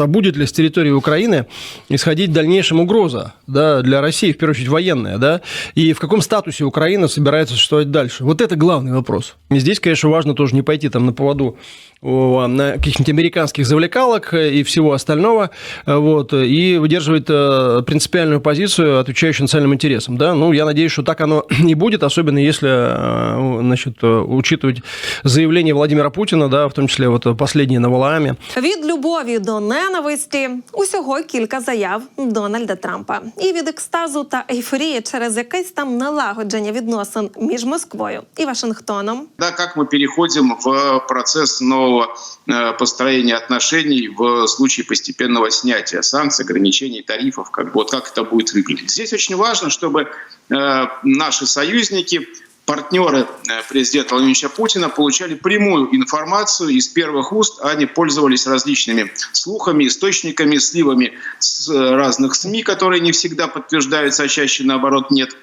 А будет ли с территории Украины исходить в дальнейшем угроза да, для России, в первую очередь военная, да, и в каком статусе Украина собирается существовать дальше? Вот это главный вопрос. И здесь, конечно, важно тоже не пойти там на поводу на каких-нибудь американских завлекалок и всего остального, вот, и выдерживать э, принципиальную позицию, отвечающую национальным интересам, да, ну, я надеюсь, что так оно не будет, особенно если, э, значит, э, учитывать заявление Владимира Путина, да, в том числе вот последнее на Валааме, Від любові до ненависті усього кілька заяв Дональда Трампа. І від екстазу та ейфорії через якесь там налагодження відносин між Москвою і Вашингтоном. Да, как мы переходим в процесс нового э, построения отношений в случае постепенного снятия санкций, ограничений, тарифов, как, бы, вот как это будет выглядеть. Здесь очень важно, чтобы э, наши союзники, партнеры э, президента Владимира Путина получали прямую информацию из первых уст, а не пользовались различными слухами, источниками, сливами с разных СМИ, которые не всегда подтверждаются, а чаще наоборот нет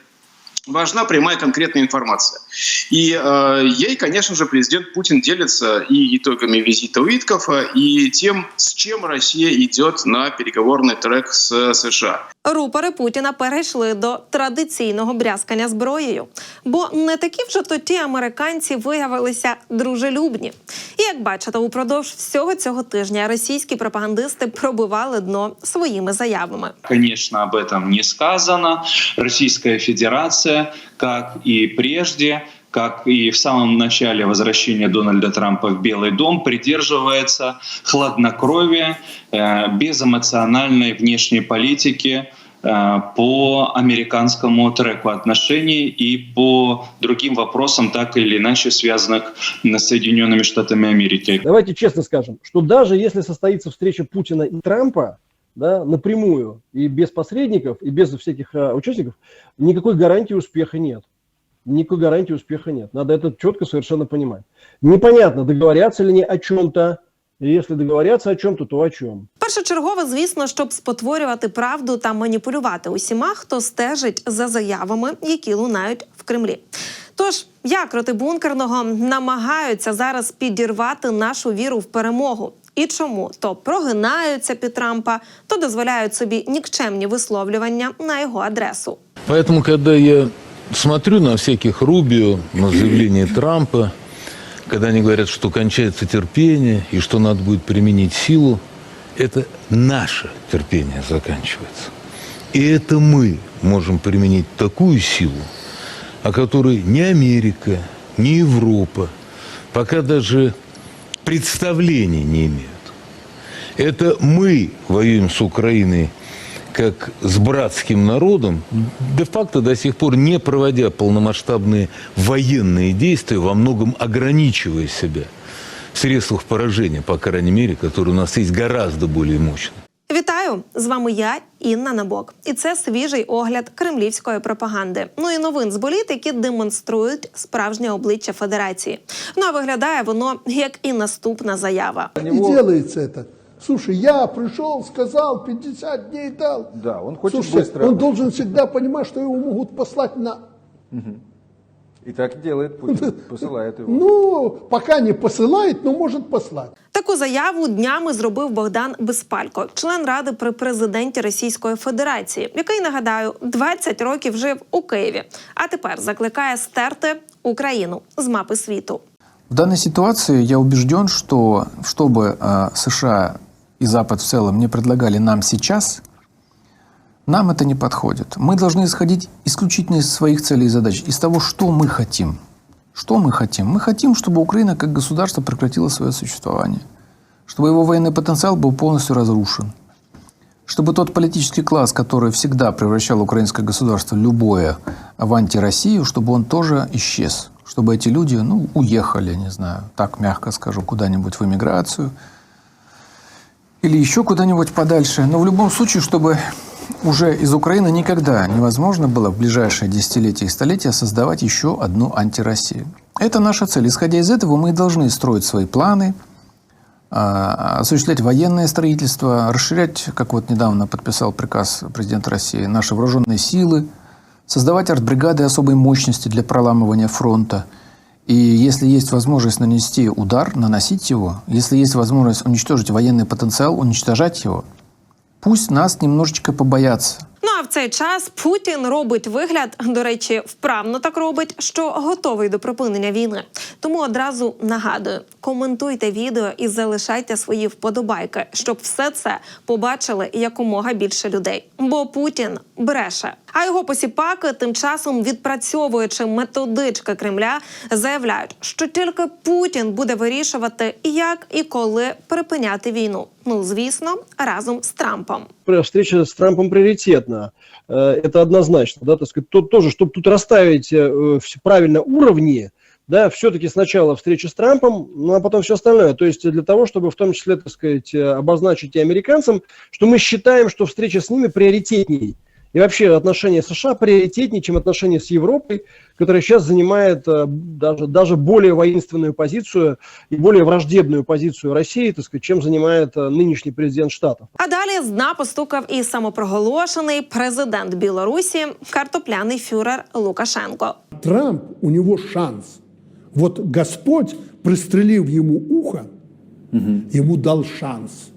важна прямая конкретная информация. И э, ей, конечно же, президент Путин делится и итогами визита Уиткофа, и тем, с чем Россия идет на переговорный трек с США. Рупори Путіна перейшли до традиційного брязкання зброєю, бо не такі вже то ті американці виявилися дружелюбні. І як бачите, упродовж всього цього тижня російські пропагандисти пробивали дно своїми заявами. Конечно, об этом не сказано. Российская Федерация, как и прежде, как и в самом начале возвращения Дональда Трампа в Белый дом, придерживается хладнокровия, э, безэмоциональной внешней политики э, по американскому треку отношений и по другим вопросам, так или иначе связанных с Соединенными Штатами Америки. Давайте честно скажем, что даже если состоится встреча Путина и Трампа, да, напрямую и без посредников, и без всяких а, участников, никакой гарантии успеха нет. Никакой гарантии успеха нет. Надо это четко совершенно понимать. Непонятно, договорятся ли они о чем-то, и если договорятся о чем-то, то о чем. Першочергово, звісно, щоб спотворювати правду та маніпулювати усіма, хто стежить за заявами, які лунають в Кремлі. Тож, як роти бункерного намагаються зараз підірвати нашу віру в перемогу. І чому то прогинаються під Трампа, то дозволяють собі нікчемні висловлювання на його адресу. Поэтому, когда я смотрю на всяких Рубио, на заявление Трампа, когда они говорят, что кончается терпение и что надо будет применить силу, это наше терпение заканчивается. И это мы можем применить такую силу, о которой ни Америка, ни Европа пока даже представления не имеют. Это мы воюем с Украиной как с братским народом, де-факто до сих пор не проводя полномасштабные военные действия, во многом ограничивая себя в средствах поражения, по крайней мере, которые у нас есть гораздо более мощные. Вітаю! З вами я, Інна Набок. І це свіжий огляд кремлівської пропаганди. Ну і новин з боліт, які демонструють справжнє обличчя Федерації. Ну а виглядає воно як і наступна заява. Не делается это. Слушай, я пришел, сказал, 50 дней дал. Да, он хочет Слушай, быстро. он должен всегда понимать, что его могут послать на... И так делает Путин, посылает его. Ну, пока не посылает, но может послать. Таку заяву днями зробив Богдан Безпалько, член ради при президенті Російської Федерації, який нагадаю 20 років жив у Києві, а тепер закликає стерти Україну з мапи світу. В данной ситуации я убежден, что чтобы э, США и Запад в целом не предлагали нам сейчас, нам это не подходит. Мы должны исходить исключительно из своих целей и задач, из того, что мы хотим. Что мы хотим? Мы хотим, чтобы Украина как государство прекратила свое существование, чтобы его военный потенциал был полностью разрушен, чтобы тот политический класс, который всегда превращал украинское государство любое в антироссию, чтобы он тоже исчез, чтобы эти люди, ну, уехали, не знаю, так мягко скажу, куда-нибудь в эмиграцию или еще куда-нибудь подальше. Но в любом случае, чтобы уже из Украины никогда невозможно было в ближайшие десятилетия и столетия создавать еще одну антироссию. Это наша цель. Исходя из этого, мы должны строить свои планы, а, осуществлять военное строительство, расширять, как вот недавно подписал приказ президента России, наши вооруженные силы, создавать артбригады особой мощности для проламывания фронта И если есть возможность нанести удар, наносить его, если есть возможность уничтожить военный потенциал, уничтожать его, пусть нас немножечко побоятся. Ну а в цей час Путін робить вигляд, до речі, вправно так робить, що готовий до припинення війни. Тому одразу нагадую: коментуйте відео і залишайте свої вподобайки, щоб все це побачили якомога більше людей. Бо Путін бреше. А його посіпаки тим часом, відпрацьовуючи методички Кремля, заявляють, що тільки Путін буде вирішувати, як і коли припиняти війну. Ну звісно, разом з Трампом. Встреча с Трампом приоритетна. Э, Это однозначно, да, так сказать, тут тоже, чтобы тут расставить э, всё правильно уровни, да, все-таки сначала встреча с Трампом, ну а потом все остальное. То есть для того, чтобы в том числе, так сказать, э, обозначить и американцам, что мы считаем, что встреча с ними приоритетней. И вообще отношения с США приоритетнее, чем отношения с Европой, которая сейчас занимает э, даже, даже более воинственную позицию и более враждебную позицию России, так сказать, чем занимает э, нынешний президент Штатов. А далі з дна постукав і самопроголошений президент Білорусі, картопляний фюрер Лукашенко. Трамп, у него шанс. Вот Господь, пристрелив ему ухо, ему дал шанс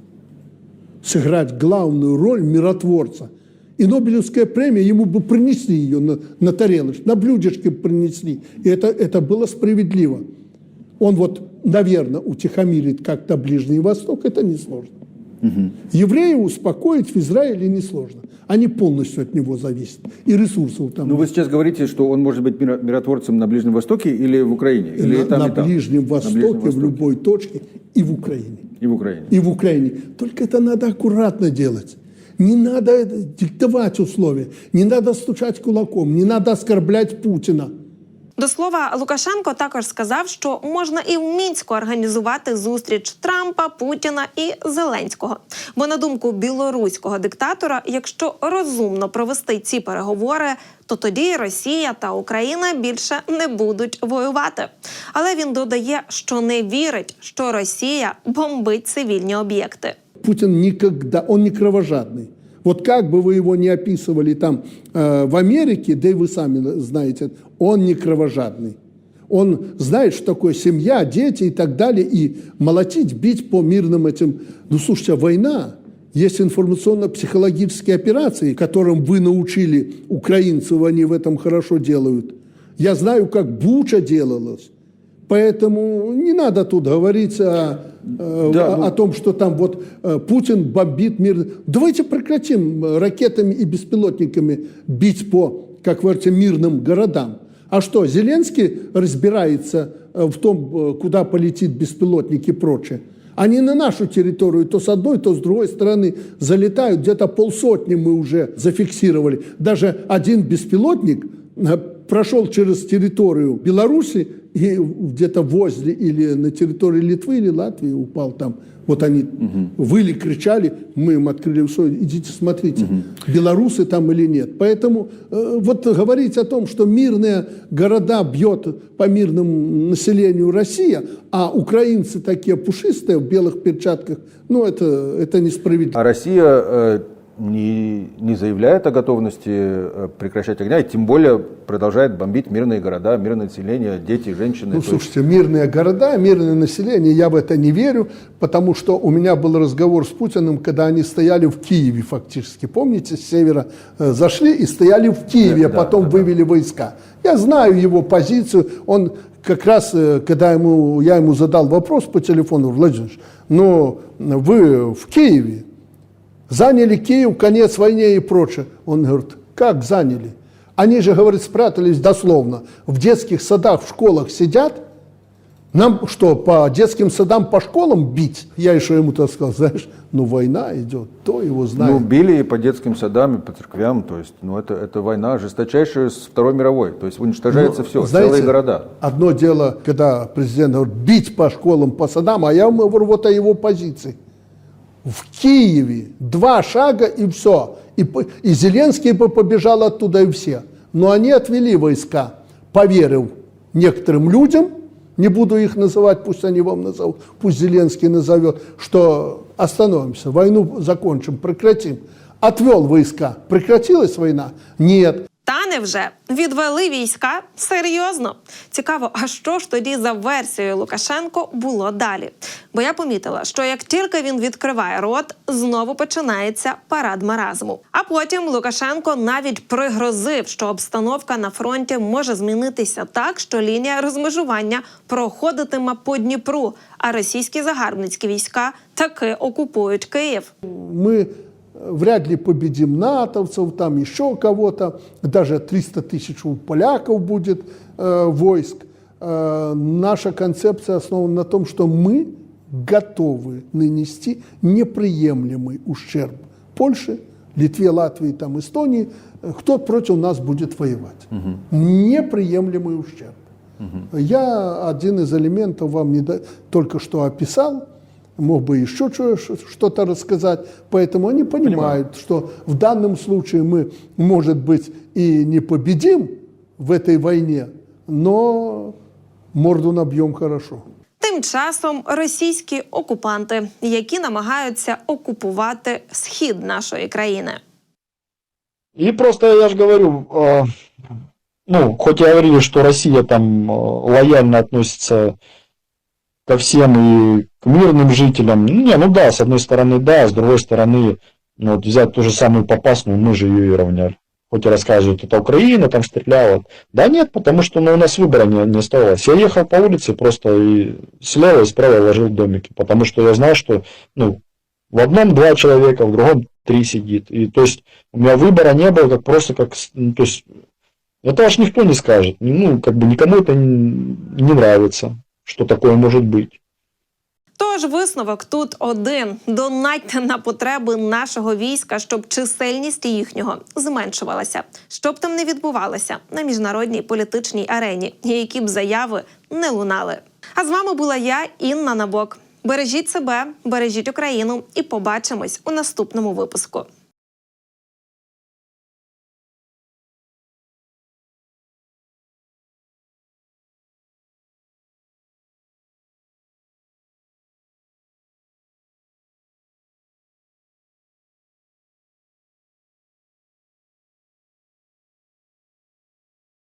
сыграть главную роль миротворца. и Нобелевская премия, ему бы принесли ее на, на тарелочке, на блюдечке принесли. И это, это было справедливо. Он вот, наверное, утихомирит как-то Ближний Восток, это несложно. Евреев успокоить в Израиле несложно. Они полностью от него зависят. И ресурсов там Ну, вы сейчас говорите, что он может быть миро- миротворцем на Ближнем Востоке или в Украине? Или на, там, на там? Ближнем На Востоке, Ближнем в Востоке. любой точке и в Украине. И в Украине. И в Украине. Только это надо аккуратно делать. Не надо диктовать условия, не надо стучать кулаком, не надо оскорблять Путина. До слова, Лукашенко також сказав, що можна і в мінську організувати зустріч Трампа, Путіна і Зеленського. Бо на думку білоруського диктатора, якщо розумно провести ці переговори, то тоді Росія та Україна більше не будуть воювати. Але він додає, що не вірить, що Росія бомбить цивільні об'єкти. Путин никогда, он не кровожадный. Вот как бы вы его не описывали там э, в Америке, да и вы сами знаете, он не кровожадный. Он знает, что такое семья, дети и так далее, и молотить, бить по мирным этим. Ну, слушайте, а война, есть информационно-психологические операции, которым вы научили украинцев, они в этом хорошо делают. Я знаю, как Буча делалась. Поэтому не надо тут говорить о, э, Да, о- ну- о том, что там вот э, Путин бомбит мир. Давайте прекратим ракетами и беспилотниками бить по, как говорится, мирным городам. А что, Зеленский разбирается э, в том, куда полетит беспилотник и прочее? Они на нашу территорию то с одной, то с другой стороны залетают. Где-то полсотни мы уже зафиксировали. Даже один беспилотник прошел через территорию Беларуси и где-то возле или на территории Литвы или Латвии упал там. Вот они выли, кричали, мы им открыли все, идите смотрите, белорусы там или нет. Поэтому э, вот говорить о том, что мирные города бьет по мирному населению Россия, а украинцы такие пушистые в белых перчатках, ну это, это несправедливо. А Россия э, не, не заявляет о готовности э, прекращать огня, и тем более продолжает бомбить мирные города, мирное население, дети, женщины. Ну, То есть- слушайте, мирные города, мирное население, я в это не верю, потому что у меня был разговор с Путиным, когда они стояли в Киеве фактически. Помните, с севера э, зашли и стояли в Киеве, а Да, потом да, да. вывели войска. Я знаю его позицию. Он как раз, э, когда ему, я ему задал вопрос по телефону, Владимир, ну вы в Киеве, заняли Киев, конец войне и прочее. Он говорит, как заняли? Они же, говорит, спрятались дословно. В детских садах, в школах сидят. Нам что, по детским садам, по школам бить? Я еще ему-то сказал, знаешь, ну война идет, то его знает. Ну, били и по детским садам, и по церквям. То есть, ну, это, это война жесточайшая с Второй мировой. То есть уничтожается Ну, все, знаете, целые города. Одно дело, когда президент говорит, бить по школам, по садам, а я говорю вот о его позиции. В Киеве два шага и все. И, и Зеленский бы побежал оттуда и все. Но они отвели войска, поверив некоторым людям, не буду их называть, пусть они вам назовут, пусть Зеленский назовет, что остановимся, войну закончим, прекратим. Отвел войска. Прекратилась война? Нет. Та невже відвели війська? Серйозно цікаво, а що ж тоді за версією Лукашенко було далі? Бо я помітила, що як тільки він відкриває рот, знову починається парад маразму. А потім Лукашенко навіть пригрозив, що обстановка на фронті може змінитися так, що лінія розмежування проходитиме по Дніпру, а російські загарбницькі війська таки окупують Київ. Мы вряд ли победим натовцев, там еще кого-то, даже 300 тысяч у поляков будет э, войск. Э, наша концепция основана на том, что мы готовы нанести неприемлемый ущерб Польше, Литве, Латвии, там, Эстонии, кто против нас будет воевать. Неприемлемый ущерб. Я один из элементов вам не до- только что описал, мог бы еще чё- что-то рассказать, поэтому они понимают, что в данном случае мы, может быть, и не победим в этой войне, но морду набьем хорошо. Тим часом російські окупанти, які намагаються окупувати схід нашої країни. И просто, я же говорю, э, ну, хоть и говорили, что Россия там э, лояльно относится Ко всем и к мирным жителям. Ну, Не, ну да, с одной стороны да, с другой стороны, ну, вот взять ту же самую Попасную, мы же ее и равняли. Хоть и рассказывают, это Украина там стреляла. Да нет, потому что ну, у нас выбора не, не оставалось. Я ехал по улице просто и слева и справа ложил домики, потому что я знал, что ну, в одном два человека, в другом три сидит. И то есть у меня выбора не было, как просто как, ну, то есть это аж никто не скажет. Ну, как бы никому это не нравится, что такое может быть. Тож висновок тут один: донатьте на потреби нашого війська, щоб чисельність їхнього зменшувалася, щоб там не відбувалося на міжнародній політичній арені, які б заяви не лунали. А з вами була я, Інна Набок. Бережіть себе, бережіть Україну, і побачимось у наступному випуску.